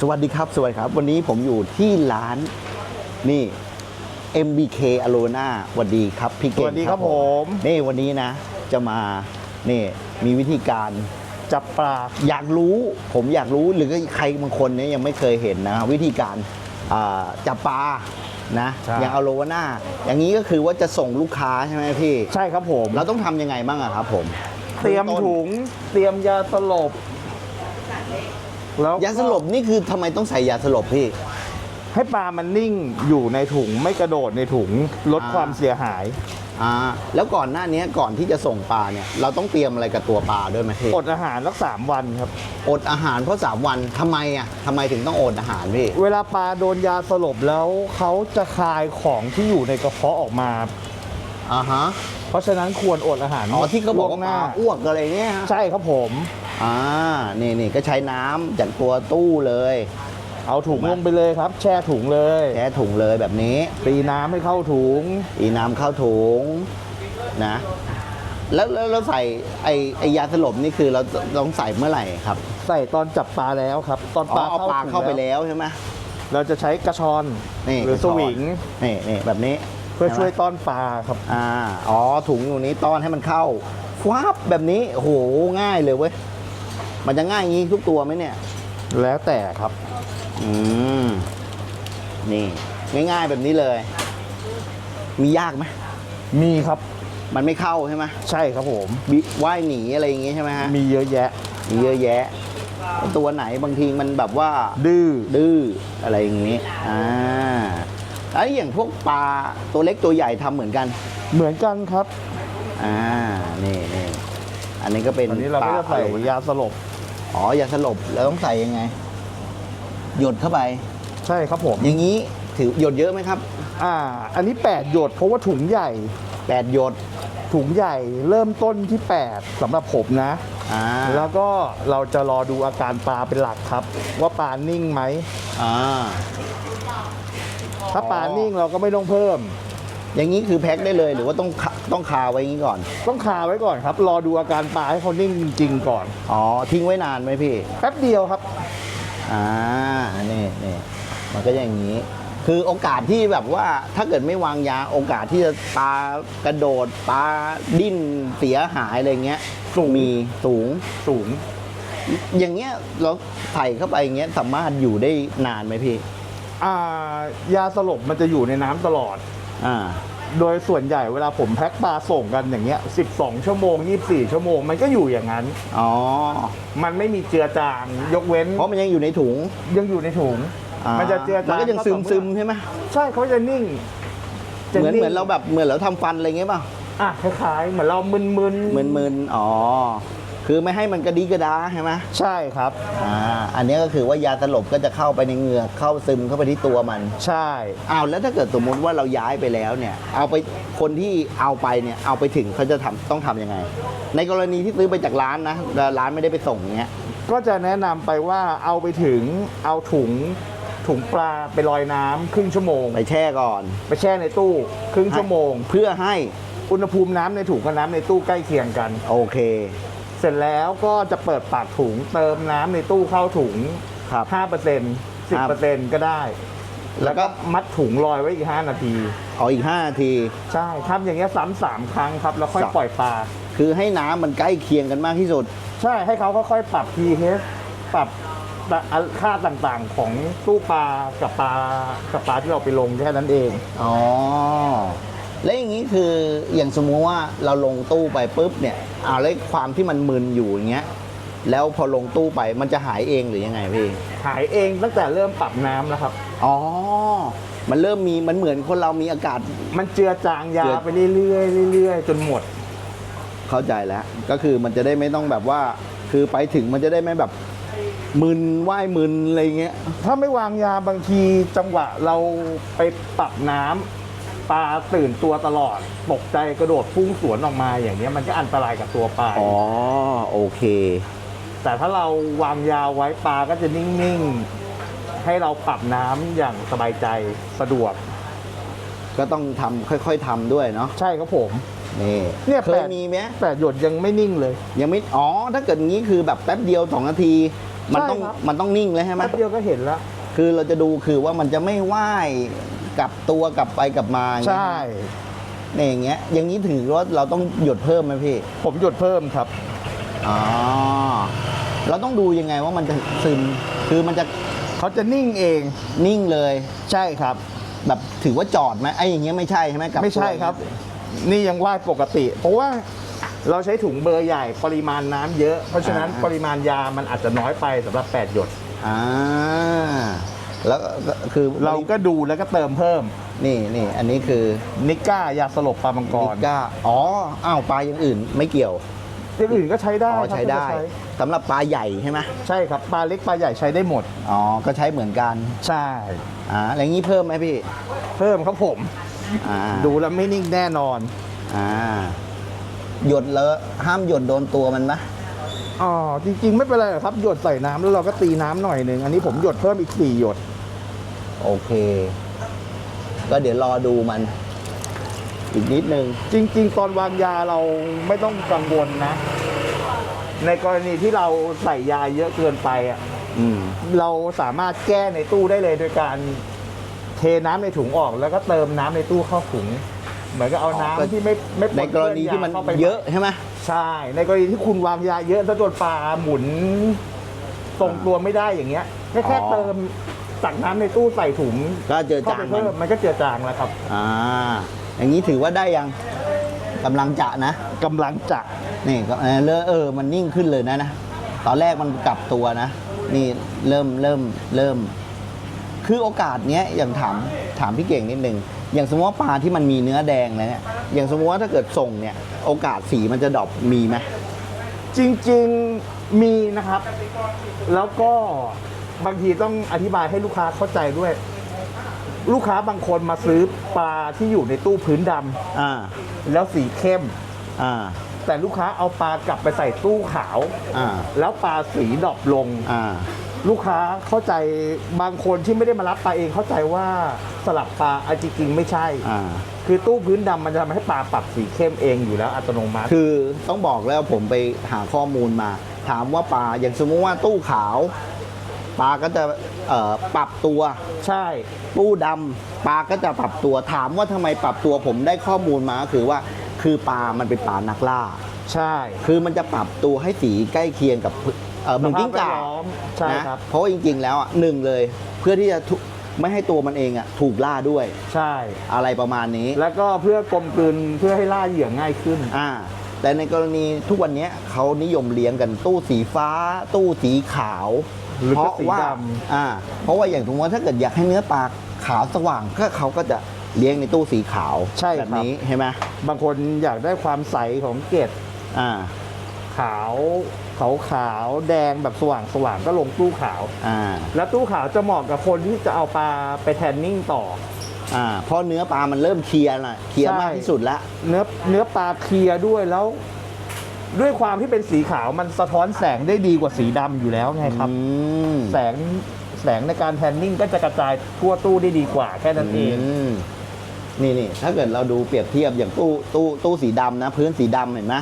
สวัสดีครับสวัสดีครับ วันนี้ผมอยู่ที่ร้านนี่ MBK a l o n a สวัสดีครับพี่สเก่งวัสดีครับผม นี่วันนี้นะ จะมานี่มีวิธีการจับปลาอยากรู้ผมอยากรู้หรือใครบางคนเนี่ยยังไม่เคยเห็นนะ วิธีการอ่าจับปลานะใช่ อย่างอโลวาน่าอย่างนี้ก็คือว่าจะส่งลูกค้าใช่ไหมพี่ ใช่ครับผมเราต้องทำยังไงบ้างอะครับผมเตรียมบื้อต้นถุงเตรียมยาสลบ แล้วก็ยาสลบนี่คือทำไมต้องใส่ยาสลบพี่ ให้ปลามันนิ่งอยู่ในถุงไม่กระโดดในถุงลดอ่า ความเสียหาย อ่าแล้วก่อนหน้านี้ก่อนที่จะส่งปลาเนี่ยเราต้องเตรียมอะไรกับตัวปลาด้วยไหมพี่อดอาหารสักสามวันครับ อดอาหารเพราะสามวันทำไมอะทำไมถึงต้องอดอาหารพี่ เวลาปลาโดนยาสลบแล้วเขาจะคายของที่อยู่ในกระเพาะออกมา อ่าฮะเพราะฉะนั้นควรอดอาหารอ๋อที่เขาบอกล่ว่าวงหปน้าลาอ้วกอะไรเนี่ยฮะใช่ครับผม อ่า นี่นี่ก็ใช้น้ำจากตัวตู้เลย เอาถุงลงไปเลยครับ แช่ถุงเลย แช่ถุงเลยแบบนี้ ตีน้ำให้เข้าถุง อีน้ำเข้าถุงนะ แล้วแล้วเราใส่ไอไอยาสลบนี่คือเราต้องใส่เมื่อไหร่ครับใส่ตอนจับปลาแล้วครับ ตอนอ๋ปอลาเอาปลาถุงเข้าไปแล้วใช่ไหมเราจะใช้กระชอนนี่หรือกระสชอนวิง นี่นี่แบบนี้เพื่อใไหมช่วยต้อนปลาครับอ่าอ๋อถุงอยู่นี้ต้อนให้มันเข้าฟ้าบแบบนี้โอ้โหง่ายเลยเว้ย มันจะง่ายอย่างนี้ทุกตัวไหมเนี่ย แล้วแต่ครับ อืม นี่ ง่ายๆแบบนี้เลย มียากไหมมีครับ มันไม่เข้าใช่ไหมใช่ครับผมบิว่ายหนีอะไรอย่างงี้ใช่ไหมฮะ มีเยอะแยะ มีเยอะแยะ ตัวไหนบางทีมันแบบว่า ดื้อดื้ออะไรอย่างงี้ อ่าแล้วอย่างพวกปลาตัวเล็กตัวใหญ่ทำเหมือนกัน เหมือนกันครับ อ่า นี่นี่อันนี้ก็เป็นอันนี้เราก็จะใส่ปลอโลมยาสลบ อ๋อยาสลบแล้วต้องใส่ยังไง หยดเข้าไป ใช่ครับผม อย่างนี้ถือหยดเยอะไหมครับอ่า อันนี้ 8 หยดเพราะว่าถุงใหญ่ แปดหยดถุงใหญ่เริ่มต้นที่ 8สำหรับผมนะ อ่าแล้วก็เราจะรอดูอาการปลาเป็นหลักครับ ว่าปลานิ่งไหม อ่า ถ้าปลานิ่งเราก็ไม่ต้องเพิ่ม อย่างนี้คือแพ็คได้เลยหรือว่าต้องคาต้องคาไว้อย่างนี้ก่อน ต้องคาไว้ก่อนครับ รอดูอาการปลาให้เขานิ่งจริงๆก่อน อ๋อ ทิ้งไว้นานไหมพี่ แป๊บเดียวครับ อ่า นี่นี่มันก็อย่างนี้ คือโอกาสที่แบบว่าถ้าเกิดไม่วางยาโอกาสที่จะปลากระโดดปลาดิ้นเสียหายอะไรเงี้ยสูง มีสูง สูง อย่างเงี้ยเราใส่เข้าไปอย่างเงี้ยสามารถอยู่ได้นานไหมพี่ อ่ายาสลบมันจะอยู่ในน้ำตลอด อ่าโดยส่วนใหญ่เวลาผมแพ็คปลาส่งกันอย่างเงี้ย 12 ชั่วโมง 24 ชั่วโมง มันก็อยู่อย่างนั้น อ๋อ มันไม่มีเจือจางยกเว้น เพราะมันยังอยู่ในถุง ยังอยู่ในถุง อ่ามันจะเจือจางมันก็ยังซึมซึมก็ต่อเมื่อใช่ไหมใช่เขาจะนิ่งจะเหมือนงเหมือนเราแบบเหมือนเราทำฟันอะไรเงี้ยป่ะอะคล้ายๆเหมือนเรามึนๆ มึนมึนๆอ๋อ คือไม่ให้มันกระดีกระดาใช่ไหมใช่ครับ อ่าอันนี้ก็คือว่ายาสลบก็จะเข้าไปในเหงือกเข้าซึมเข้าไปที่ตัวมันใช่อ้าวแล้วถ้าเกิดสมมุติว่าเราย้ายไปแล้วเนี่ย เอาไปคนที่เอาไปเนี่ยเอาไปถึงเขาจะทำต้องทำยังไง ในกรณีที่ซื้อไปจากร้านนะแล้วร้านไม่ได้ไปส่งเงี้ย ก็จะแนะนำไปว่าเอาไปถึงเอาถุงถุงปลาไปลอยน้ำครึ่งชั่วโมง ไปแช่ก่อน ไปแช่ในตู้ ครึ่งชั่วโมง เพื่อให้อุณหภูมิน้ำในถุงกับน้ำในตู้ใกล้เคียงกัน โอเค เสร็จแล้วก็จะเปิดปากถุงเติมน้ำในตู้เข้าถุง ครับ 5% 10%ก็ได้ แล้แล้ววก็ก็มัดถุงลอยไว้อีก 5 นาทีเอาอีก5นาที ใช่ทำอย่างเงี้ยซ้ำสามครั้งครับ แล้วค่อยสามปล่อยปลา คือให้น้ำมันใกล้เคียงกันมากที่สุด ใช่ให้เขาค่อยๆปรับ pH ปรับค่าต่างๆของตู้ปลากับปลากับปลาที่เราไปลงแค่นั้นเอง อ๋อ แล้วอย่างนี้คืออย่างสมมุติว่าเราลงตู้ไปปุ๊บเนี่ยอ่าแล้วความที่มันมึนอยู่อย่างเงี้ยแล้วพอลงตู้ไปมันจะหายเองหรือยังไงพี่หายเองตั้งแต่เริ่มปรับน้ำแล้วครับ อ๋อ มันเริ่มมีมันเหมือนคนเรามีอากาศ มันเจือจางยาเจือ ไปเรื่อยๆเรื่อยๆจนหมด เข้าใจแล้ว ก็คือมันจะได้ไม่ต้องแบบว่า คือไปถึงมันจะได้ไม่แบบมึนว่ายมึนอะไรเงี้ย ถ้าไม่วางยาบางทีจังหวะเราไปปรับน้ำ ปลาตื่นตัวตลอด ตกใจกระโดดพุ่งสวนออกมาอย่างเงี้ยมันก็อันตรายกับตัวปลาอ๋อโอเค แต่ถ้าเราวางยาไว้ปลาก็จะนิ่งๆ ให้เราปรับน้ำอย่างสบายใจสะดวก ก็ต้องทำค่อยๆทำด้วยเนาะใช่ครับผม นี่เนี่ยเคแปยดมีไหมแต่หยดยังไม่นิ่งเลย ยังไม่อ๋อถ้าเกิดงี้คือแบบแป๊บเดียวสองนาที มันต้องใช่ครับ มันต้องนิ่งเลยใช่ไหมแป๊บเดียวก็เห็นแล้ว คือเราจะดูคือว่ามันจะไม่ว่าย กลับตัวกลับไปกลับมาอย่างใช่เงี้ยเนี่ยอย่างเงี้ยอย่างนี้ถือว่าเราต้องหยดเพิ่มไหมพี่ผมหยดเพิ่มครับ อ๋อเราต้องดูยังไงว่ามันจะซึมคือมันจะเขาจะนิ่งเองนิ่งเลย ใช่ครับ แบบถือว่าจอดไหมไอ้อย่างเงี้ยไม่ใช่ใช่ไหมกลับไม่ใช่ตัวครับ นี่ยังว่ายปกติ เพราะว่าเราใช้ถุงเบอร์ใหญ่ปริมาณน้ำเยอะ เพราะฉะนั้นปริมาณยามันอาจจะน้อยไปสำหรับ 8 หยด อ่า แล้วก็คือเราก็ดูแล้วก็เติมเพิ่ม นี่นี่อันนี้คือนิก้ายาสลบปลามังกนิรก้าอ๋ออ้าวปลาอย่างอื่นไม่เกี่ยวอย่างอื่นก็ใช้ได้อ๋อครับใช้ได้ก็สำหรับปลาใหญ่ใช่ไหมใช่ครับปลาเล็กปลาใหญ่ใช้ได้หมดอ๋อก็ใช้เหมือนกันใช่อ่าอะไรอย่างนี้เพิ่มไหมพี่ เพิ่มครับผมอ่าดูแล้วไม่นิ่งแน่นอนอ่าหยดเลอะห้ามหยดโดนตัวมันไหมอ๋อจริง ๆ ไม่เป็นไรหรอกครับหยดใส่น้ำแล้วเราก็ตีน้ำหน่อยหนึ่งอันนี้ผมหยดเพิ่มอีกสี่หยด โอเค ก็เดี๋ยวรอดูมัน อีกนิดนึง จริง ๆ ตอนวางยาเราไม่ต้องกังวลนะ ในกรณีที่เราใส่ยาเยอะเกินไปอะอืม เราสามารถแก้ในตู้ได้เลยโดยการเทน้ำในถุงออก แล้วก็เติมน้ำในตู้เข้าถุง เหมือนกับเอาน้ำอ๋อที่ไม่ไม่ปในนกรณีที่มันข้าไปเยอะใช่ไหม ใช่ ในกรณีที่คุณวางยาเยอะถ้าโดนปลาหมุนทรงตัวไม่ได้อย่างเงี้ยแค่แค่เติม ตักน้ำในตู้ใส่ถุงก็เจอเข้าจางไปมันเพิ่มมันก็เจือจางแล้วครับ อ่า อย่างนี้ถือว่าได้ยังกำลังจะนะกำลังจะนี่ก็เออเลอะเออมันนิ่งขึ้นเลยนะนะตอนแรกมันกลับตัวนะ นี่เริ่มเริ่มเริ่ม คือโอกาสเนี้ยอย่างถามถามพี่เก่งนิดนึงอย่างสมมติว่าปลาที่มันมีเนื้อแดงเลยเนี่ยอย่างสมมติว่าถ้าเกิดส่งเนี่ย โอกาสสีมันจะดรอปมีไหมจริงๆมีนะครับ แล้วก็ บางทีต้องอธิบายให้ลูกค้าเข้าใจด้วย ลูกค้าบางคนมาซื้อปลาที่อยู่ในตู้พื้นดำอ่า แล้วสีเข้ม อ่า แต่ลูกค้าเอาปลากลับไปใส่ตู้ขาว อ่า แล้วปลาสีดรอปลง อ่า ลูกค้าเข้าใจบางคนที่ไม่ได้มารับปลาเองเข้าใจว่าสลับปลาอะจริงๆไม่ใช่ อ่า คือตู้พื้นดำมันจะทำให้ปลาปรับสีเข้มเองอยู่แล้วอัตโนมัติ คือต้องบอกแล้วผมไปหาข้อมูลมา ถามว่าปลาอย่างสมมติว่าตู้ขาว ปลาก็จะเอ่อปรับตัว ใช่ตู้ดำปลาก็จะปรับตัวถามว่าทำไมปรับตัวผมได้ข้อมูลมาก็คือว่า คือปลามันเป็นปลานักล่า ใช่คือมันจะปรับตัวให้สีใกล้เคียงกับเอ่อเหมือนกิ้งก่า สภาพแวดล้อมใช่นะครับ เพราะว่าจริงๆ แล้วอะหนึ่งเลยเพื่อที่จะทุไม่ให้ตัวมันเองอะถูกล่าด้วยใช่ อะไรประมาณนี้แล้วก็เพื่อกลมกลืนเพื่อให้ล่าเหยื่อง่ายขึ้น อ่าแต่ในกรณีทุกวันนี้เขานิยมเลี้ยงกันตู้สีฟ้า ตู้สีขาว หรือเพก็ราะสีว่าดอ่าเพราะว่าอย่างสมมติว่าถ้าเกิดอยากให้เนื้อปลาขาวสว่างก็เขาก็จะเลี้ยงในตู้สีขาวใช่แบบครับนี้ใช่ไหมำบางคนอยากได้ความใสของเกล็ดอ่า ขาวขาวขาวแดงแบบสว่างสว่างก็ลงตู้ขาว อ่า แล้วตู้ขาวจะเหมาะกับคนที่จะเอาปลาไปแทนนิ่งต่อ อ่าเพราะเนื้อปลามันเริ่มเคลียร์ละเคลียร์ใช่ มากที่สุดแล้วเนื้อเนื้อปลาเคลียร์ด้วยแล้ว ด้วยความที่เป็นสีขาวมันสะท้อนแสงได้ดีกว่าสีดำอยู่แล้วไงครับ อืมแสงแสงในการแทนนิ่งก็จะกระจายทั่วตู้ได้ดีกว่าแค่นั้นเองอืมนี่นี่ถ้าเกิดเราดูเปรียบเทียบอย่างตู้ตู้ตู้สีดำนะ พื้นสีดำเห็นไหม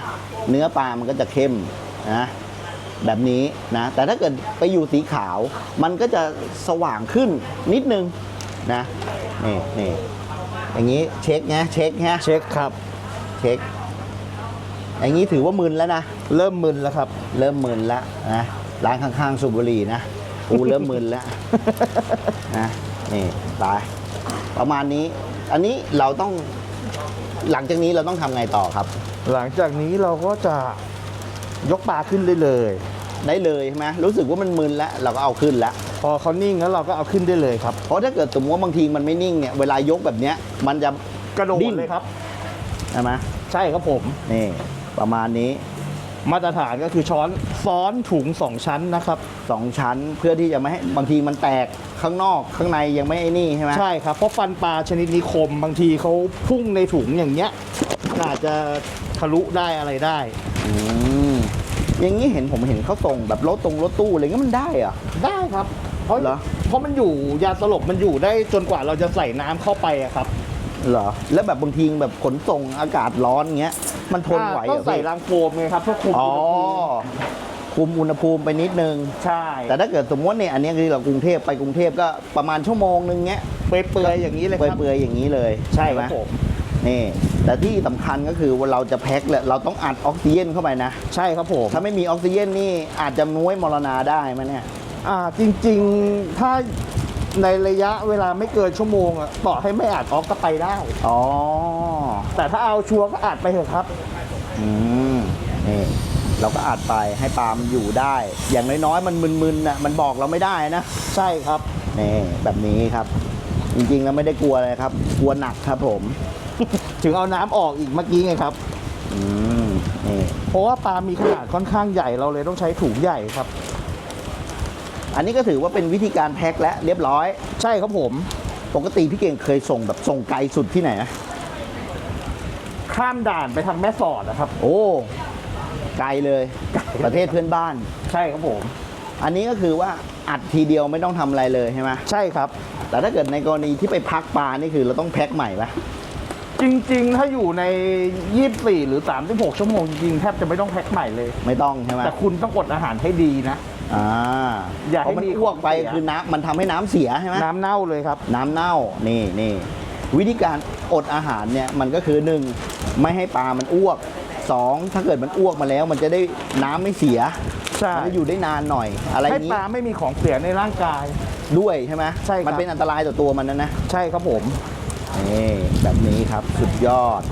เนื้อปลามันก็จะเข้มนะแบบนี้นะ แต่ถ้าเกิดไปอยู่สีขาว มันก็จะสว่างขึ้นนิดนึงนะนี่นี่อย่างนี้เช็คนะเช็คฮะเช็คครับ เช็ค อย่างนี้ถือว่ามึนแล้วนะ เริ่มมึนแล้วครับ เริ่มมึนแล้วนะร้านข้างๆสูบบุหรี่นะกูเริ่มมึนแล้วนะนี่ตายประมาณนี้ อันนี้เราต้องหลังจากนี้เราต้องทำไงต่อครับ หลังจากนี้เราก็จะยกปลาขึ้นได้เลย ได้เลยใช่ไหมรู้สึกว่ามันมึนแล้ว เราก็เอาขึ้นแล้ว พอเขานิ่งแล้วเราก็เอาขึ้นได้เลยครับเพราะถ้าเกิดสมมติว่าบางทีมันไม่นิ่งเนี่ยเวลายกแบบเนี้ยมันจะกระโดดดิ้นเลยครับใช่ไหมใช่ครับผมนี่ ประมาณนี้ มาตรฐานก็คือช้อนซ้อนถุงสองชั้นนะครับ สองชั้นเพื่อที่จะไม่ให้บางทีมันแตกข้างนอกข้างในยังไม่ไอ้นี่ใช่ไหมใช่ครับเพราะฟันปลาชนิดนี้คมบางทีเขาพุ่งในถุงอย่างเงี้ยอาจจะทะลุได้อะไรได้ อืมอย่างนี้เห็นผมเห็นเขาส่งแบบรถตรงรถตู้อะไรเงี้ยมันได้เหรอะ ได้ครับ เพราะเหรอ เพราะมันอยู่ยาสลบมันอยู่ได้จนกว่าเราจะใส่น้ำเข้าไปอะครับ เหรอ แล้วแบบบางทีแบบขนส่งอากาศร้อนเงี้ย มันทนไหวเหรต้อองใส่พี่รางโฟมไงครับเพื่อคุมอ๋ออุณหภูมิคุมอุณหภูมิไปนิดนึง ใช่แต่ถ้าเกิดสมมติเนี่ยอันนี้คือเรากรุงเทพไปกรุงเทพก็ประมาณชั่วโมงนึงเงี้ยเปื่อยๆอย่างนี้เลยครับเปื่อยๆอย่างนี้เลยใช่ไหคมรับผมนี่แต่ที่สำคัญก็คือว่าเราจะแพ็คเลยเราต้องอัดออกซิเจนเข้าไปนะ ใช่ครับผมถ้าไม่มีออกซิเจนนี่อาจจะน้วยมรณาได้ไหมเนี่ย อ่าจริงๆ ถ้า ในระยะเวลาไม่เกินชั่วโมงอะต่อให้ไม่อาจออกก็ไปได้ อ๋อ แต่ถ้าเอาชัวร์ก็อาจไปเถอะครับ อืม นี่ เราก็อัดไปให้ปลามันอยู่ได้ อย่างน้อยๆ มันมึนๆน่ะมันบอกเราไม่ได้นะ ใช่ครับ นี่ แบบนี้ครับ จริงๆ แล้วไม่ได้กลัวอะไรครับ กลัวหนักครับผม ถึงเอาน้ำออกอีกเมื่อกี้ไงครับ อืม นี่ เพราะว่าปลามีขนาดค่อนข้างใหญ่เราเลยต้องใช้ถุงใหญ่ครับ อันนี้ก็ถือว่าเป็นวิธีการแพ็คและเรียบร้อย ใช่ครับผม ปกติพี่เก่งเคยส่งแบบส่งไกลสุดที่ไหนนะข้ามด่านไปทางแม่สอดนะครับ โอ้ ไกลเลย ประเทศเพื่อนบ้าน ใช่ครับผม อันนี้ก็คือว่าอัดทีเดียวไม่ต้องทำอะไรเลยใช่ไหมใช่ครับ แต่ถ้าเกิดในกรณีที่ไปพักปลานี่คือเราต้องแพ็คใหม่ไหมจริง ๆ ถ้าอยู่ใน 24 หรือ 36 ชั่วโมงจริงๆแทบจะไม่ต้องแพ็คใหม่เลย ไม่ต้องใช่ไหมแต่คุณต้องอดอาหารให้ดีนะ อ่าอย่าให้เพระมันมีอ้วกไปของเสีย คือน้ำมันทำให้น้ำเสียใช่ไหมน้ำเน่าเลยครับ น้ำเน่านี่นี่วิธีการอดอาหารเนี่ยมันก็คือหนึ่งไม่ให้ปลามันอ้วกสองถ้าเกิดมันอ้วกมาแล้ว มันจะได้น้ำไม่เสียใช่ มันจะอยู่ได้นานหน่อย อะไรให้นี้ปลาไม่มีของเสียในร่างกาย ด้วยใช่ไหมใช่ครับ มันเป็นอันตรายต่อตัวมันนะนะ ใช่ครับผม นี่แบบนี้ครับสุดยอด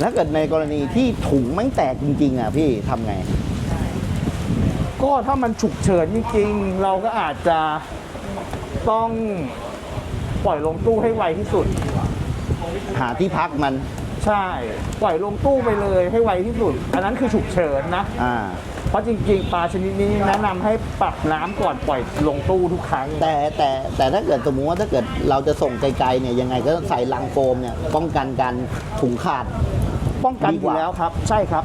แล้วเกิดในกรณีที่ถุงแม่งแตกจริงๆอะพี่ทำไง ก็ถ้ามันฉุกเฉินจริงๆ เราก็อาจจะต้องปล่อยลงตู้ให้ไวที่สุด หาที่พักมัน ใช่ ปล่อยลงตู้ไปเลยให้ไวที่สุด อันนั้นคือฉุกเฉินนะ อ่า เพราะจริงๆ ปลาชนิดนี้แนะนำให้ปรับน้ำก่อนปล่อยลงตู้ทุกครั้ง แต่แต่แต่ถ้าเกิดสมมติว่าถ้าเกิดเราจะส่งไกลๆเนี่ยยังไงก็ใส่ลังโฟมเนี่ยป้องกันการถุงขาด ป้องกันดีอกยู่ว่า แล้วครับ ใช่ครับ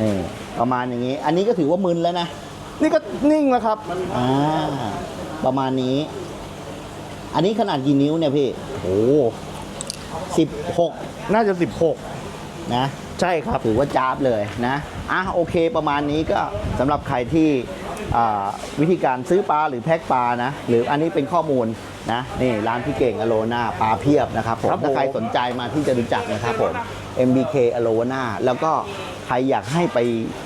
นี่ ประมาณอย่างนี้ อันนี้ก็ถือว่ามึนแล้วนะ นี่ก็นิ่งแล้วครับอ่าประมาณนี้ อันนี้ขนาดกี่นิ้วเนี่ยพี่โอ้สิบหกน่าจะ16นะใช่ครับถือว่าจ้าบเลยนะอะโอเคประมาณนี้ก็สำหรับใครที่อ่าวิธีการซื้อปลาหรือแพ็คปลานะหรืออันนี้เป็นข้อมูลนะนี่ร้านพี่เก่งอโลนาปลาเพียบนะครับผมครับผมถ้าใครสนใจมาที่จะรู้จักนะครับผม MBK อโลนาแล้วก็ ใครอยากให้ไป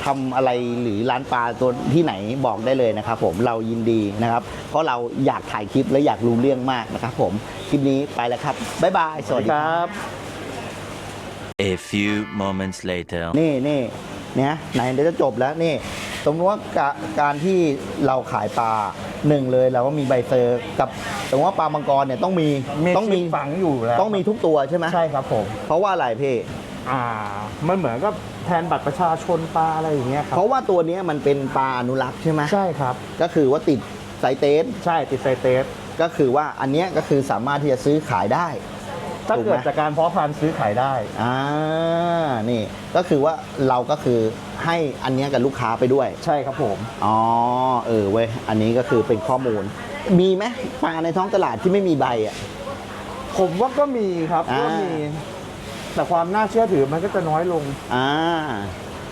ทำอะไรหรือร้านปลาตัวที่ไหนบอกได้เลยนะครับ ผมเรายินดีนะครับ เพราะเราอยากถ่ายคลิปและอยากรู้เรื่องมากนะครับ ผมคลิปนี้ไปแล้วครับบ๊ายบายสวัสดีครับ A few moments later. นี่นี่เนี่ยไหนเดี๋ยวจะจบแล้วนี่สมมติว่ากะการที่เราขายปลาหนึ่งเลยเราก็มีใบเซอร์กับสมมติว่าปลามังกรเนี่ยต้องมีมีต้องมีชิปฝังอยู่แล้วต้องมีทุกตัวใช่ไหมใช่ครับผมเพราะว่าอะไรพี่ อ่า มันเหมือนกับแทนบัตรประชาชนปลาอะไรอย่างเงี้ยครับ เพราะว่าตัวเนี้ยมันเป็นปลาอนุรักษ์ใช่ไหมใช่ครับ ก็คือว่าติดไซเตสใช่ติดไซเตสก็คือว่าอันเนี้ยก็คือสามารถที่จะซื้อขายได้ ถ้าถูกไหมเกิดจากการเพาะพันธุ์ซื้อขายได้ อ่า นี่ ก็คือว่าเราก็คือให้อันเนี้ยกับลูกค้าไปด้วย ใช่ครับผม อ๋อ เออเว้ย อันนี้ก็คือเป็นข้อมูล มีไหมปลาในท้องตลาดที่ไม่มีใบอะ ผมว่าก็มีครับอ่าก็มี แต่ความน่าเชื่อถือมันก็จะน้อยลง อ่า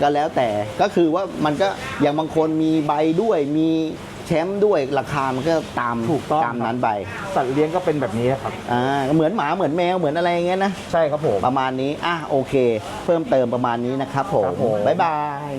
ก็แล้วแต่ก็คือว่ามันก็อย่างบางคนมีใบด้วยมีแชมป์ด้วยราคามันก็ตามถูกต้อง ตามนั้นไปสัตว์เลี้ยงก็เป็นแบบนี้ครับ อ่าเหมือนหมาเหมือนแมวเหมือนอะไรอย่างเงี้ยนะ ใช่ครับผม ประมาณนี้ อะ โอเค เพิ่มเติมประมาณนี้นะครับผม ครับผม บ๊ายบาย